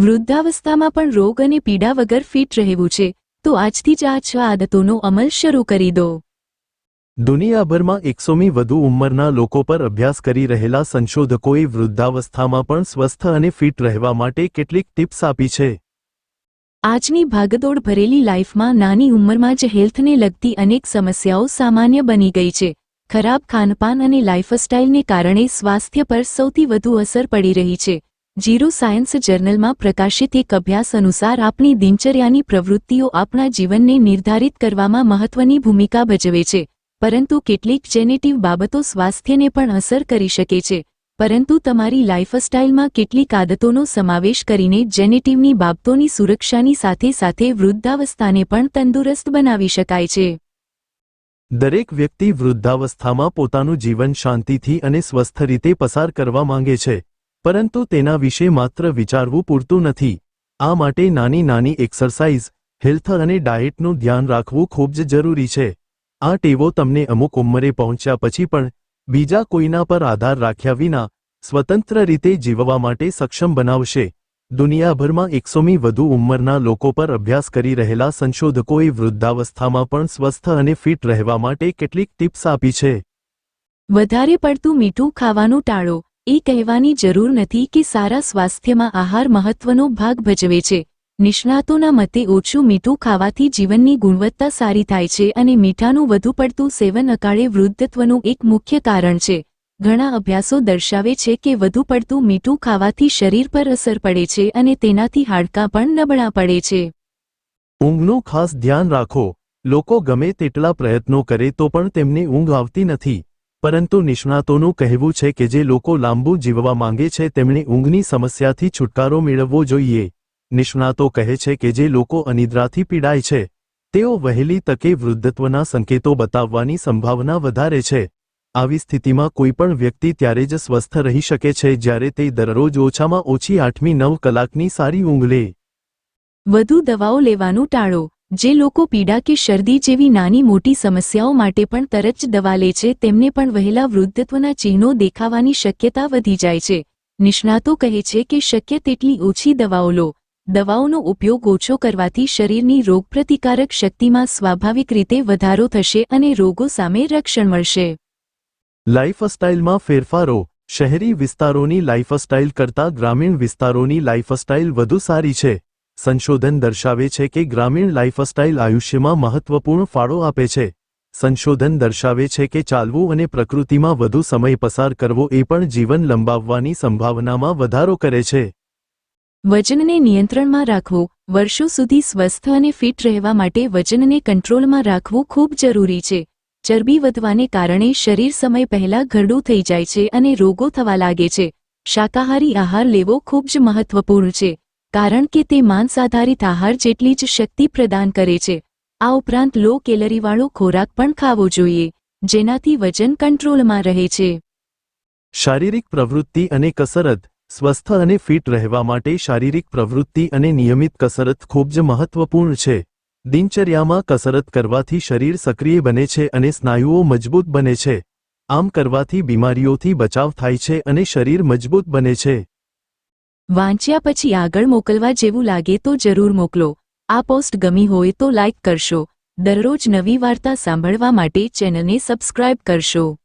વૃદ્ધાવસ્થામાં પણ રોગ અને પીડા વગર ફિટ રહેવું છે તો આજથી જ આ છ આદતોનો અમલ શરૂ કરી દો. દુનિયાભરમાં એકસોમી વધુ ઉંમરના લોકો પર અભ્યાસ કરી રહેલા સંશોધકોએ વૃદ્ધાવસ્થામાં પણ સ્વસ્થ અને ફિટ રહેવા માટે કેટલીક ટિપ્સ આપી છે. આજની ભાગદોડ ભરેલી લાઈફમાં નાની ઉંમરમાં જ હેલ્થને લગતી અનેક સમસ્યાઓ સામાન્ય બની ગઈ છે. ખરાબ ખાનપાન અને લાઇફસ્ટાઇલને કારણે સ્વાસ્થ્ય પર સૌથી વધુ અસર પડી રહી છે. જીરો સાયન્સ જર્નલમાં પ્રકાશિત એક અભ્યાસ અનુસાર આપણી દિનચર્યાની પ્રવૃત્તિઓ આપણા જીવનને નિર્ધારિત કરવામાં મહત્વની ભૂમિકા ભજવે છે, પરંતુ કેટલીક જેનેટિવ બાબતો સ્વાસ્થ્યને પણ અસર કરી શકે છે, પરંતુ તમારી લાઇફસ્ટાઇલમાં કેટલીક આદતોનો સમાવેશ કરીને જેનેટિવની બાબતોની સુરક્ષાની સાથે સાથે વૃદ્ધાવસ્થાને પણ તંદુરસ્ત બનાવી શકાય છે. દરેક વ્યક્તિ વૃદ્ધાવસ્થામાં પોતાનું જીવન શાંતિથી અને સ્વસ્થ રીતે પસાર કરવા માંગે છે. પરંતુ તેના વિશે માત્ર વિચારવું પૂરતું નથી. આ માટે નાની નાની એક્સરસાઇઝ, હેલ્થ અને ડાયેટનું ધ્યાન રાખવું ખૂબ જ જરૂરી છે. આ ટેવો તમને અમુક ઉંમરે પહોંચ્યા પછી પણ, બીજા કોઈના પર આધાર રાખ્યા વિના, સ્વતંત્ર રીતે જીવવા માટે સક્ષમ બનાવશે. દુનિયાભરમાં એકસોમી વધુ ઉંમરના લોકો પર અભ્યાસ કરી રહેલા સંશોધકોએ વૃદ્ધાવસ્થામાં પણ સ્વસ્થ અને ફિટ રહેવા માટે કેટલીક ટિપ્સ આપી છે. વધારે પડતું મીઠું ખાવાનું ટાળો. એ કહેવાની જરૂર નથી કે સારા સ્વાસ્થ્યમાં આહાર મહત્વનો ભાગ ભજવે છે. નિષ્ણાતોના મતે ઓછું મીઠું ખાવાથી જીવનની ગુણવત્તા સારી થાય છે અને મીઠાનું વધુ પડતું સેવન અકાળે વૃદ્ધત્વનું એક મુખ્ય કારણ છે. ઘણા અભ્યાસો દર્શાવે છે કે વધુ પડતું મીઠું ખાવાથી શરીર પર અસર પડે છે અને તેનાથી હાડકાં પણ નબળા પડે છે. ઊંઘનું ખાસ ધ્યાન રાખો. લોકો ગમે તેટલા પ્રયત્નો કરે તો પણ તેમને ઊંઘ આવતી નથી. પરંતુ નિષ્ણાતોનું કહેવું છે કે જે લોકો લાંબુ જીવવા માંગે છે તેમણે ઊંઘની સમસ્યાથી છુટકારો મેળવવો જોઈએ. નિષ્ણાતો કહે છે કે જે લોકો અનિદ્રાથી પીડાય છે, તેઓ વહેલી તકે વૃદ્ધત્વના સંકેતો બતાવવાની સંભાવના વધારે છે. આવી સ્થિતિમાં કોઈપણ વ્યક્તિ ત્યારે જ સ્વસ્થ રહી શકે છે જ્યારે તે દરરોજ ઓછામાં ઓછી આઠમી નવ કલાકની સારી ઊંઘ લે. વધુ દવાઓ લેવાનું ટાળો. જે લોકો પીડા કે શરદી જેવી નાની મોટી સમસ્યાઓ માટે પણ તરત જ દવા લે છે, તેમને પણ વહેલા વૃદ્ધત્વના ચિહ્નો દેખાવાની શક્યતા વધી જાય છે. નિષ્ણાતો કહે છે કે શક્ય તેટલી ઓછી દવાઓ લો. દવાઓનો ઉપયોગ ઓછો કરવાથી શરીરની રોગપ્રતિકારક શક્તિમાં સ્વાભાવિક રીતે વધારો થશે અને રોગો સામે રક્ષણ મળશે. લાઇફસ્ટાઇલમાં ફેરફારો. શહેરી વિસ્તારોની લાઇફસ્ટાઇલ કરતાં ગ્રામીણ વિસ્તારોની લાઇફસ્ટાઇલ વધુ સારી છે. સંશોધન દર્શાવે છે કે ગ્રામીણ લાઇફસ્ટાઇલ આયુષ્યમાં મહત્વપૂર્ણ ફાળો આપે છે. સંશોધન દર્શાવે છે કે ચાલવું અને પ્રકૃતિમાં વધુ સમય પસાર કરવો એ પણ જીવન લંબાવવાની સંભાવનામાં વધારો કરે છે. વજનને નિયંત્રણમાં રાખવું, વર્ષો સુધી સ્વસ્થ અને ફિટ રહેવા માટે વજનને કંટ્રોલમાં રાખવું ખૂબ જરૂરી છે. ચરબી વધવાને કારણે શરીર સમય પહેલા ઘરડું થઈ જાય છે અને રોગો થવા લાગે છે. શાકાહારી આહાર લેવો ખૂબ જ મહત્વપૂર્ણ છે. કારણ કે તે માંસ આધારિત આહાર જેટલી જ શક્તિ પ્રદાન કરે છે. આ ઉપરાંત લો કેલરીવાળો ખોરાક પણ ખાવો જોઈએ, જેનાથી વજન કંટ્રોલમાં રહે છે. શારીરિક પ્રવૃત્તિ અને કસરત, સ્વસ્થ અને ફિટ રહેવા માટે શારીરિક પ્રવૃત્તિ અને નિયમિત કસરત ખૂબ જ મહત્વપૂર્ણ છે. દિનચર્યામાં કસરત કરવાથી શરીર સક્રિય બને છે અને સ્નાયુઓ મજબૂત બને છે. આમ કરવાથી બીમારીઓથી બચાવ થાય છે અને શરીર મજબૂત બને છે. વાંચ્યા પછી આગળ મોકલવા જેવું લાગે તો જરૂર મોકલો. આ પોસ્ટ ગમી હોય તો લાઇક કરશો. દરરોજ નવી વાર્તા સાંભળવા માટે ચેનલને સબસ્ક્રાઇબ કરશો.